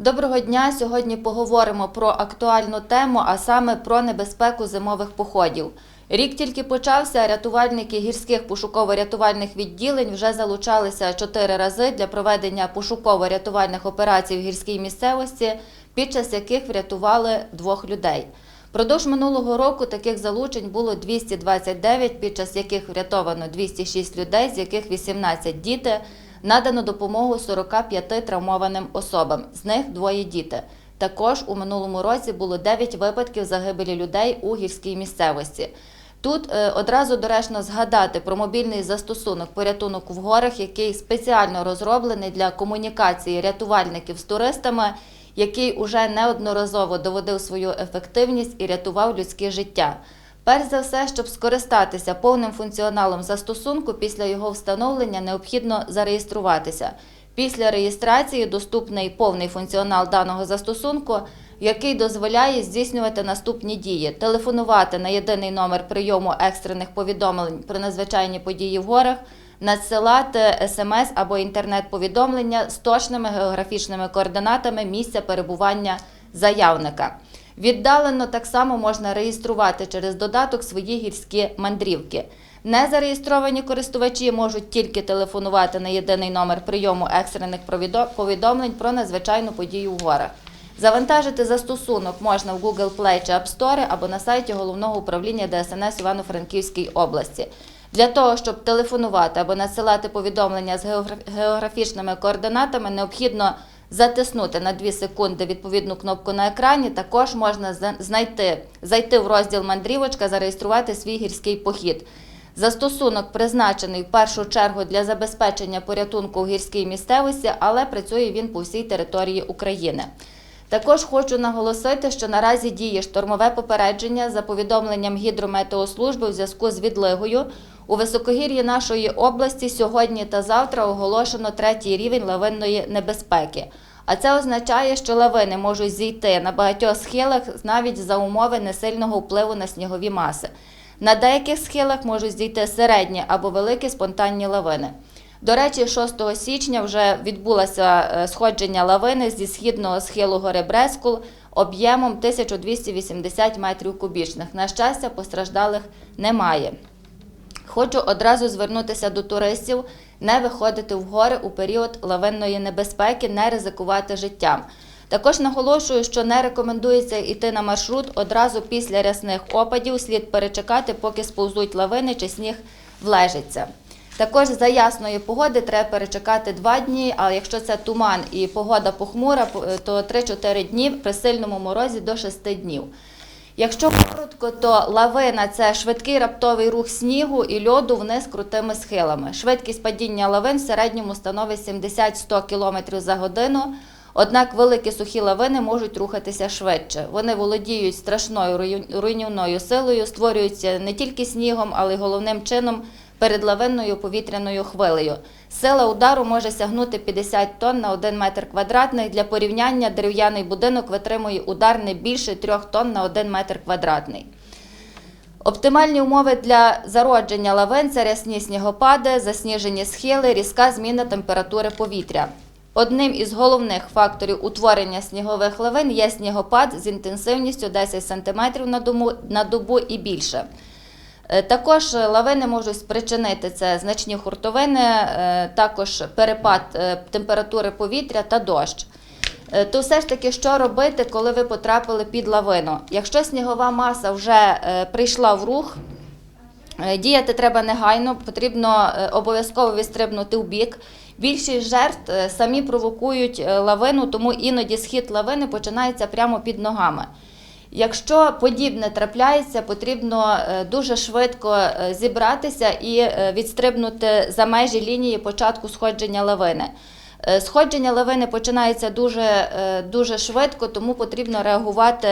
Доброго дня! Сьогодні поговоримо про актуальну тему, а саме про небезпеку зимових походів. Рік тільки почався, а рятувальники гірських пошуково-рятувальних відділень вже залучалися чотири рази для проведення пошуково-рятувальних операцій в гірській місцевості, під час яких врятували двох людей. Продовж минулого року таких залучень було 229, під час яких врятовано 206 людей, з яких 18 діти. Надано допомогу 45 травмованим особам, з них двоє діти. Також у минулому році було 9 випадків загибелі людей у гірській місцевості. Тут е, одразу доречно згадати про мобільний застосунок порятунок в горах, який спеціально розроблений для комунікації рятувальників з туристами, який уже неодноразово доводив свою ефективність і рятував людське життя. Перш за все, щоб скористатися повним функціоналом застосунку, після його встановлення необхідно зареєструватися. Після реєстрації доступний повний функціонал даного застосунку, який дозволяє здійснювати наступні дії: телефонувати на єдиний номер прийому екстрених повідомлень про надзвичайні події в горах, надсилати смс або інтернет-повідомлення з точними географічними координатами місця перебування заявника. Віддалено так само можна реєструвати через додаток свої гірські мандрівки. Незареєстровані користувачі можуть тільки телефонувати на єдиний номер прийому екстрених повідомлень про надзвичайну подію в горах. Завантажити застосунок можна в Google Play чи App Store або на сайті Головного управління ДСНС Івано-Франківській області. Для того, щоб телефонувати або надсилати повідомлення з географічними координатами, необхідно затиснути на 2 секунди відповідну кнопку на екрані. Також можна знайти, зайти в розділ мандрівочка, зареєструвати свій гірський похід. Застосунок призначений в першу чергу для забезпечення порятунку в гірській місцевості, але працює він по всій території України. Також хочу наголосити, що наразі діє штормове попередження за повідомленням гідрометеослужби у зв'язку з відлигою. У високогір'ї нашої області сьогодні та завтра оголошено третій рівень лавинної небезпеки. А це означає, що лавини можуть зійти на багатьох схилах навіть за умови несильного впливу на снігові маси. На деяких схилах можуть зійти середні або великі спонтанні лавини. До речі, 6 січня вже відбулося е, сходження лавини зі східного схилу гори Брескул об'ємом 1280 метрів кубічних. На щастя, постраждалих немає. Хочу одразу звернутися до туристів, не виходити в гори у період лавинної небезпеки, не ризикувати життям. Також наголошую, що не рекомендується йти на маршрут одразу після рясних опадів, слід перечекати, поки сповзуть лавини чи сніг влежиться. Також за ясної погоди треба перечекати два дні, а якщо це туман і погода похмура, то 3-4 дні при сильному морозі до 6 днів. Якщо коротко, то лавина це швидкий раптовий рух снігу і льоду вниз крутими схилами. Швидкість падіння лавин в середньому становить 70-100 км за годину. Однак великі сухі лавини можуть рухатися швидше. Вони володіють страшною руйнівною силою, створюються не тільки снігом, але й головним чином перед лавинною повітряною хвилею. Сила удару може сягнути 50 тонн на 1 метр квадратний. Для порівняння дерев'яний будинок витримує удар не більше 3 тонн на 1 метр квадратний. Оптимальні умови для зародження лавин це рясні снігопади, засніжені схили, різка зміна температури повітря. Одним із головних факторів утворення снігових лавин є снігопад з інтенсивністю 10 см на добу, і більше. Е, Також лавини можуть спричинити це значні хуртовини, е, також перепад е, температури повітря та дощ. То все ж таки, що робити, коли ви потрапили під лавину? Якщо снігова маса вже прийшла в рух, Діяти треба негайно, потрібно обов'язково відстрибнути в бік. Більшість жертв самі провокують лавину, тому іноді схід лавини починається прямо під ногами. Якщо подібне трапляється, потрібно е, дуже швидко е, зібратися і е, відстрибнути за межі лінії початку сходження лавини. Сходження лавини починається дуже, дуже швидко, тому потрібно реагувати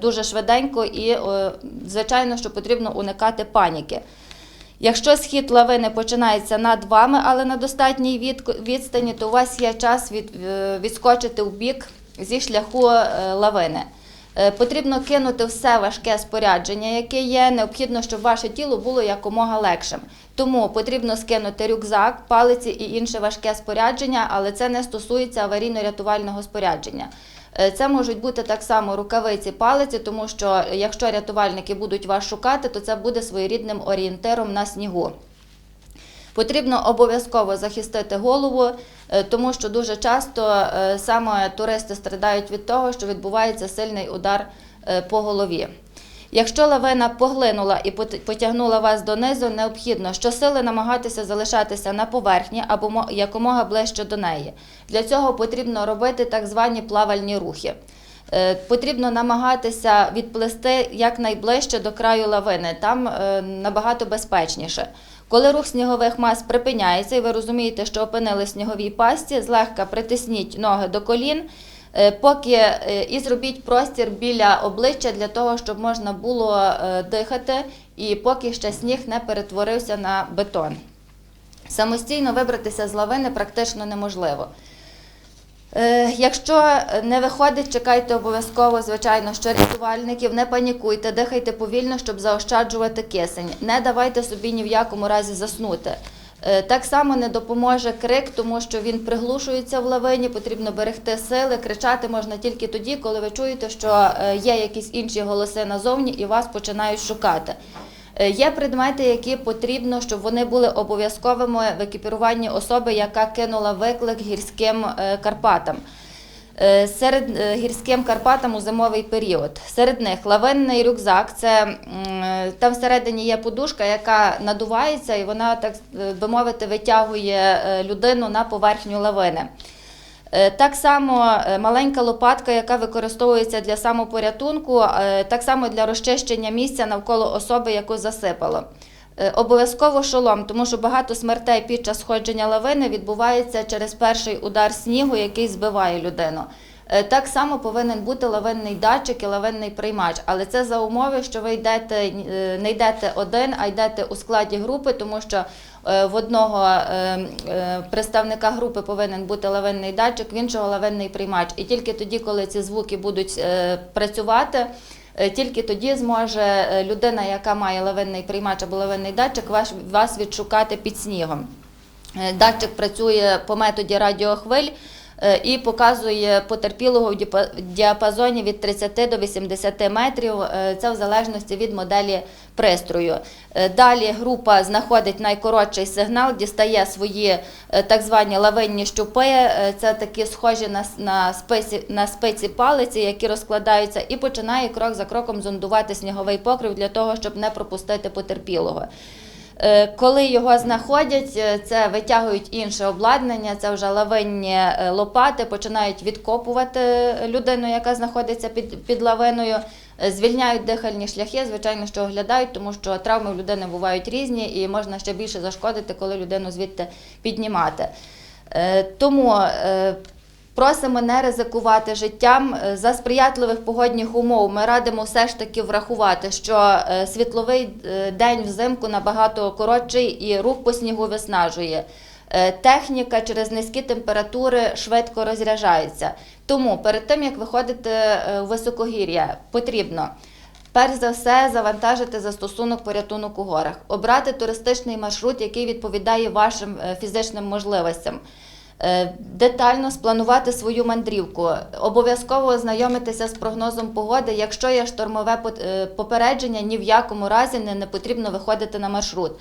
дуже швиденько і, звичайно, що потрібно уникати паніки. Якщо схід лавини починається над вами, але на достатній відстані, то у вас є час від, відскочити в бік зі шляху лавини. Е, Потрібно кинути все важке спорядження, яке є. Необхідно, щоб ваше тіло було якомога легшим. Тому потрібно скинути рюкзак, палиці і інше важке спорядження, але це не стосується аварійно-рятувального спорядження. Е, Це можуть бути так само рукавиці, палиці, тому що якщо рятувальники будуть вас шукати, то це буде своєрідним орієнтиром на снігу. Потрібно обов'язково захистити голову, е, тому що дуже часто е, саме туристи страдають від того, що відбувається сильний удар е, по голові. Якщо лавина поглинула і потягнула вас донизу, необхідно щосили намагатися залишатися на поверхні або якомога ближче до неї. Для цього потрібно робити так звані плавальні рухи. Потрібно намагатися відплисти якнайближче до краю лавини, там набагато безпечніше. Коли рух снігових мас припиняється, і ви розумієте, що опинили сніговій пасті, злегка притисніть ноги до колін, е, поки е, і зробіть простір біля обличчя для того, щоб можна було е, дихати, і поки ще сніг не перетворився на бетон. Самостійно вибратися з лавини практично неможливо. Е, Якщо не виходить, чекайте обов'язково, звичайно, що рятувальників, не панікуйте, дихайте повільно, щоб заощаджувати кисень. Не давайте собі ні в якому разі заснути. Е, Так само не допоможе крик, тому що він приглушується в лавині, потрібно берегти сили. Кричати можна тільки тоді, коли ви чуєте, що е, є якісь інші голоси назовні і вас починають шукати. Е, Є предмети, які потрібно, щоб вони були обов'язковими в екіпіруванні особи, яка кинула виклик гірським е, Карпатам. Е, Серед гірським Карпатам у зимовий період. Серед них лавинний рюкзак. Це там всередині є подушка, яка надувається, і вона так би мовити витягує людину на поверхню лавини. Е, Так само е, маленька лопатка, яка використовується для самопорятунку, е, так само для розчищення місця навколо особи, яку засипало. Обов'язково шолом, тому що багато смертей під час сходження лавини відбувається через перший удар снігу, який збиває людину. Е, Так само повинен бути лавинний датчик і лавинний приймач, але це за умови, що ви йдете, е, не йдете один, а йдете у складі групи, тому що е, в одного представника групи повинен бути лавинний датчик, в іншого лавинний приймач. І тільки тоді, коли ці звуки будуть працювати, тільки тоді зможе людина, яка має лавинний приймач або лавинний датчик, вас відшукати під снігом. Датчик працює по методі радіохвиль і показує потерпілого в діапазоні від 30 до 80 метрів. Е, Це в залежності від моделі пристрою. Е, Далі група знаходить найкоротший сигнал, дістає свої е, так звані лавинні щупи. Е, Це такі схожі на, на, спиці, на спиці палиці, які розкладаються, і починає крок за кроком зондувати сніговий покрив для того, щоб не пропустити потерпілого. Е, Коли його знаходять, е, це витягують інше обладнання, це вже лавинні е, лопати, починають відкопувати людину, яка знаходиться під, під лавиною, звільняють дихальні шляхи, звичайно, що оглядають, тому що травми в людини бувають різні і можна ще більше зашкодити, коли людину звідти піднімати. Тому Просимо не ризикувати життям Е, за сприятливих погодних умов. Ми радимо все ж таки врахувати, що е, світловий е, день взимку набагато коротший і рух по снігу виснажує. Техніка через низькі температури швидко розряджається. Тому перед тим як виходити у високогір'я, потрібно Перш за все, завантажити застосунок порятунок у горах, обрати туристичний маршрут, який відповідає вашим фізичним можливостям. Е, Детально спланувати свою мандрівку, обов'язково ознайомитися з прогнозом погоди. Якщо є штормове е, попередження, ні в якому разі не, потрібно виходити на маршрут.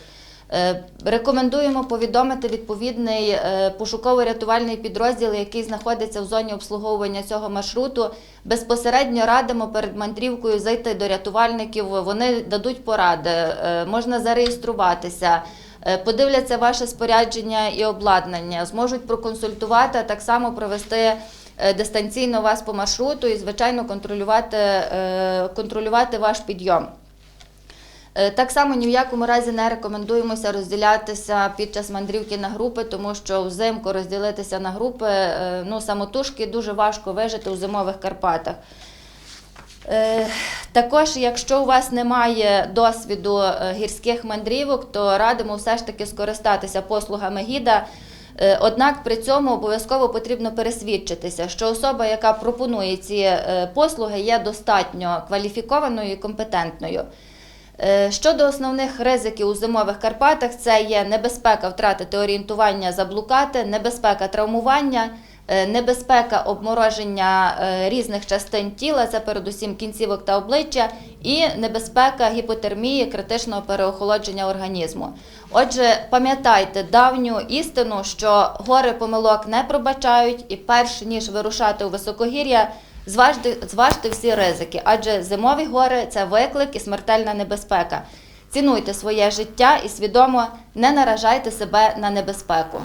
Е, Рекомендуємо повідомити відповідний пошуково-рятувальний підрозділ, який знаходиться в зоні обслуговування цього маршруту. Безпосередньо радимо перед мандрівкою зайти до рятувальників. Вони дадуть поради, можна зареєструватися. Е, Подивляться ваше спорядження і обладнання, зможуть проконсультувати, а так само провести е, дистанційно вас по маршруту і, звичайно, контролювати, е, контролювати ваш підйом. Так само ні в якому разі не рекомендуємося розділятися під час мандрівки на групи, тому що взимку розділитися на групи ну, самотужки дуже важко вижити у зимових Карпатах. Е, Також, якщо у вас немає досвіду е, гірських мандрівок, то радимо все ж таки скористатися послугами гіда. Е, Однак при цьому обов'язково потрібно пересвідчитися, що особа, яка пропонує ці послуги, є достатньо кваліфікованою і компетентною. Щодо основних ризиків у зимових Карпатах, це є небезпека втратити орієнтування, заблукати, небезпека травмування, небезпека обмороження е, різних частин тіла, це передусім кінцівок та обличчя, і небезпека гіпотермії, критичного переохолодження організму. Отже, пам'ятайте давню істину, що гори помилок не пробачають, і перш ніж вирушати у високогір'я, зважте, зважте всі ризики, адже зимові гори це виклик і смертельна небезпека. Цінуйте своє життя і свідомо не наражайте себе на небезпеку.